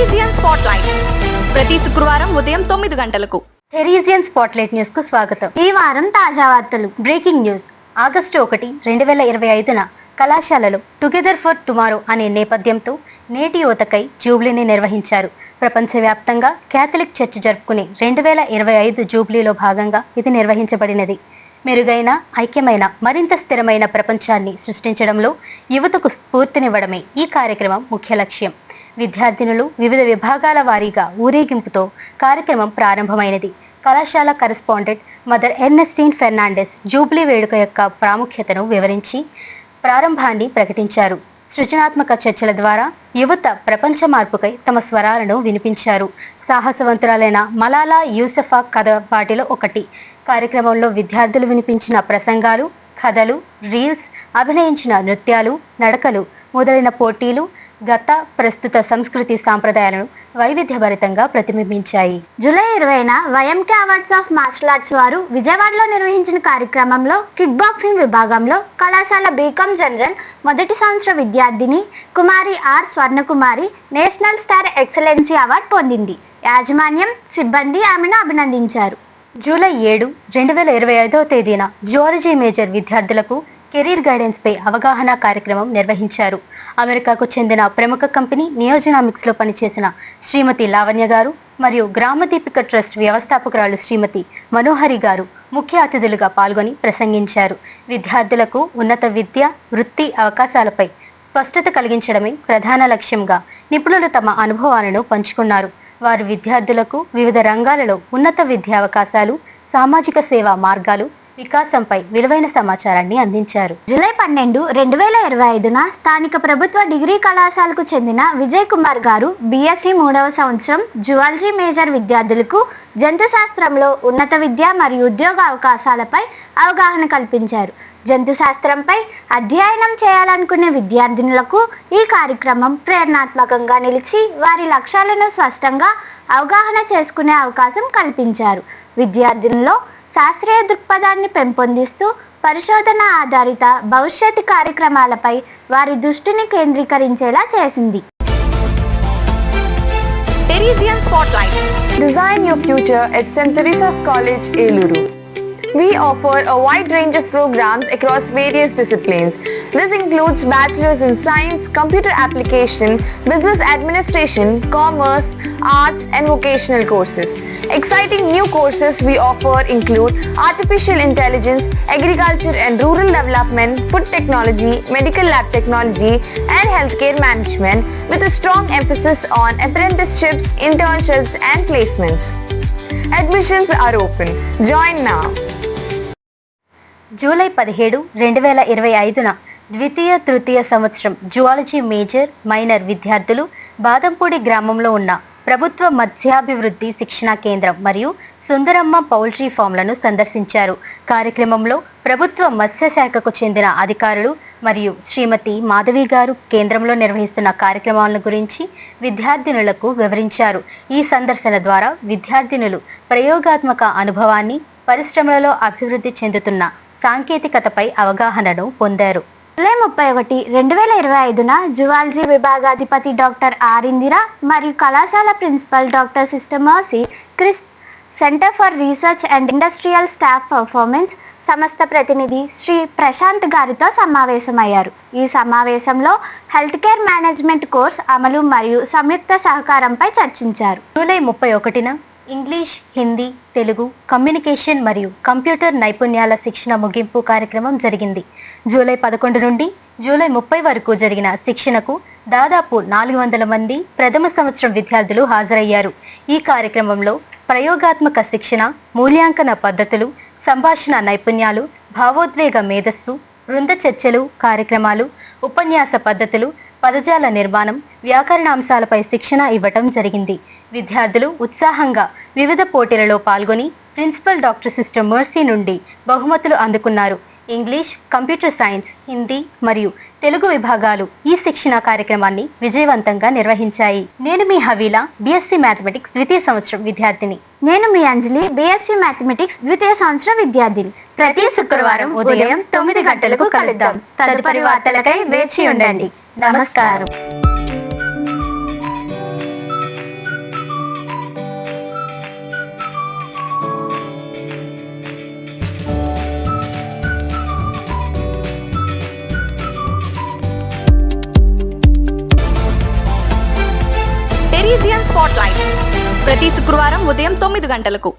టెరీజియన్ spotlight. ప్రతి శుక్రవారం ఉదయం తొమ్మిది గంటలకు. టెరీజియన్ స్పాట్లైట్ న్యూస్కు స్వాగతం. ఈ వారం తాజా వార్తలు బ్రేకింగ్ న్యూస్. ఆగస్టు ఒకటి రెండు వేల ఇరవై ఐదున కళాశాలలో టుగెదర్ ఫర్ టుమారో అనే నేపథ్యంతో నేటి యువతకై జూబ్లీని నిర్వహించారు. ప్రపంచవ్యాప్తంగా క్యాథలిక్ చర్చ్ జరుపుకునే రెండు వేల ఇరవై ఐదు జూబ్లీలో భాగంగా ఇది నిర్వహించబడినది. మెరుగైన ఐక్యమైన మరింత స్థిరమైన ప్రపంచాన్ని సృష్టించడంలో యువతకు స్ఫూర్తినివ్వడమే ఈ కార్యక్రమం ముఖ్య లక్ష్యం. విద్యార్థినులు వివిధ విభాగాల వారీగా ఊరేగింపుతో కార్యక్రమం ప్రారంభమైనది. కళాశాల correspondent Mother Ernestine Fernandes jubilee వేడుక యొక్క ప్రాముఖ్యతను వివరించి ప్రారంభాన్ని ప్రకటించారు. సృజనాత్మక చర్చల ద్వారా యువత ప్రపంచ మార్పుకై తమ స్వరాలను వినిపించారు. సాహసవంతురాలైన మలాలా యూసఫా కథ వాటిలో ఒకటి. కార్యక్రమంలో విద్యార్థులు వినిపించిన ప్రసంగాలు కథలు రీల్స్ అభినయించిన నృత్యాలు నడకలు మొదలైన పోటీలు గత ప్రస్తుత సంస్కృతి సాంప్రదాయాలను వైవిధ్యభరితంగా ప్రతిబింబించాయి. జూలై ఇరవైన YMK awards of martial arts వారు విజయవాడలో నిర్వహించిన కార్యక్రమంలో కిక్ బాక్సింగ్ విభాగంలో కళాశాల బీకాం జనరల్ మొదటి సంవత్సర విద్యార్థిని కుమారి R Swarnakumari national star excellency award పొందింది. యాజమాన్యం సిబ్బంది ఆమెను అభినందించారు. జూలై ఏడు రెండు వేల ఇరవై ఐదవ తేదీన జువాలజీ మేజర్ విద్యార్థులకు కెరీర్ గైడెన్స్ పై అవగాహన కార్యక్రమం నిర్వహించారు. అమెరికాకు చెందిన ప్రముఖ కంపెనీ నియోజనామిక్స్లో పనిచేసిన శ్రీమతి లావణ్య గారు మరియు గ్రామదీపిక ట్రస్ట్ వ్యవస్థాపకురాలు శ్రీమతి మనోహరి గారు ముఖ్య అతిథులుగా పాల్గొని ప్రసంగించారు. విద్యార్థులకు ఉన్నత విద్య వృత్తి అవకాశాలపై స్పష్టత కలిగించడమే ప్రధాన లక్ష్యంగా నిపుణులు తమ అనుభవాలను పంచుకున్నారు. వారు విద్యార్థులకు వివిధ రంగాలలో ఉన్నత విద్యా అవకాశాలు సామాజిక సేవా మార్గాలు వికాసంపై విలువైన సమాచారాన్ని అందించారు. జూలై పన్నెండు రెండు వేల ఇరవై ఐదున స్థానిక ప్రభుత్వ డిగ్రీ కళాశాలకు చెందిన విజయ్ కుమార్ గారు బీఎస్సీ మూడవ సంవత్సరం జువాలజీ మేజర్ విద్యార్థులకు జంతు శాస్త్రంలో ఉన్నత విద్య మరియు ఉద్యోగ అవకాశాలపై అవగాహన కల్పించారు. జంతు శాస్త్రంపై అధ్యయనం చేయాలనుకునే విద్యార్థినులకు ఈ కార్యక్రమం ప్రేరణాత్మకంగా నిలిచి వారి లక్ష్యాలను స్పష్టంగా అవగాహన చేసుకునే అవకాశం కల్పించారు. విద్యార్థినుల్లో శాస్త్రీయ దృక్పథాన్ని పెంపొందిస్తూ పరిశోధన ఆధారిత భవిష్యత్తు కార్యక్రమాలపై వారి దృష్టిని కేంద్రీకరించేలా చేసింది Teresian spotlight Design your future at St. Teresa's College, Eluru. We offer a wide range of programs across various disciplines. This includes bachelor's in science, computer application, business administration, commerce, arts and vocational courses. Exciting new courses we offer include artificial intelligence, agriculture and rural development, food technology, medical lab technology and healthcare management with a strong emphasis on apprenticeships, internships and placements. Admissions are open. Join now. July పదిహేడు రెండు వేల ఇరవై ఐదున ద్వితీయ తృతీయ సంవత్సరం zoology major minor విద్యార్థులు బాదంపూడి గ్రామంలో ఉన్న ప్రభుత్వ మత్స్యాభివృద్ధి శిక్షణా కేంద్రం మరియు సుందరమ్మ పౌల్ట్రీ ఫామ్లను సందర్శించారు. కార్యక్రమంలో ప్రభుత్వ మత్స్య శాఖకు చెందిన అధికారులు మరియు శ్రీమతి మాధవి గారు కేంద్రంలో నిర్వహిస్తున్న కార్యక్రమాల గురించి విద్యార్థినులకు వివరించారు. ఈ సందర్శన ద్వారా విద్యార్థినులు ప్రయోగాత్మక అనుభవాన్ని పరిశ్రమలలో అభివృద్ధి చెందుతున్న సాంకేతికతపై అవగాహనను పొందారు. జూలై ముప్పై ఒకటి రెండు వేల ఇరవై ఐదున జువాలజీ విభాగాధిపతి డాక్టర్ ఆర్ ఇందిరా మరియు కళాశాల principal doctor సిస్టమాసి Chris centre for research and industrial staff performance సంస్థ ప్రతినిధి శ్రీ ప్రశాంత్ గారితో సమావేశమయ్యారు. ఈ సమావేశంలో హెల్త్ కేర్ మేనేజ్మెంట్ కోర్స్ అమలు మరియు సంయుక్త సహకారంపై చర్చించారు. జూలై ముప్పై ఒకటిన ఇంగ్లీష్ హిందీ తెలుగు కమ్యూనికేషన్ మరియు కంప్యూటర్ నైపుణ్యాల శిక్షణ ముగింపు కార్యక్రమం జరిగింది. జూలై పదకొండు నుండి జూలై ముప్పై వరకు జరిగిన శిక్షణకు దాదాపు నాలుగు వందల మంది ప్రథమ సంవత్సరం విద్యార్థులు హాజరయ్యారు. ఈ కార్యక్రమంలో ప్రయోగాత్మక శిక్షణ మూల్యాంకన పద్ధతులు సంభాషణ నైపుణ్యాలు భావోద్వేగ మేధస్సు బృంద చర్చలు కార్యక్రమాలు ఉపన్యాస పద్ధతులు పదజాల నిర్మాణం వ్యాకరణాంశాలపై శిక్షణ ఇవ్వటం జరిగింది. విద్యార్థులు ఉత్సాహంగా వివిధ పోటీలలో పాల్గొని ప్రిన్సిపల్ డాక్టర్ సిస్టర్ మర్సీ నుండి బహుమతులు అందుకున్నారు. ఇంగ్లీష్ కంప్యూటర్ సైన్స్ హిందీ మరియు తెలుగు విభాగాలు ఈ శిక్షణ కార్యక్రమాన్ని విజయవంతంగా నిర్వహించాయి. నేను మీ హవీలా బీఎస్సీ మ్యాథమెటిక్స్ ద్వితీయ సంవత్సరం విద్యార్థిని. నేను మీ అంజలి బీఎస్సీ మ్యాథమెటిక్స్ ద్వితీయ సంవత్సరం విద్యార్థిని. ప్రతి శుక్రవారం ఉదయం తొమ్మిది గంటలకు కలుద్దాం. తదుపరి వార్తలకై వేచి ఉండండి. నమస్కారం. టెరీజియన్ స్పాట్లైట్ ప్రతి శుక్రవారం ఉదయం తొమ్మిది గంటలకు.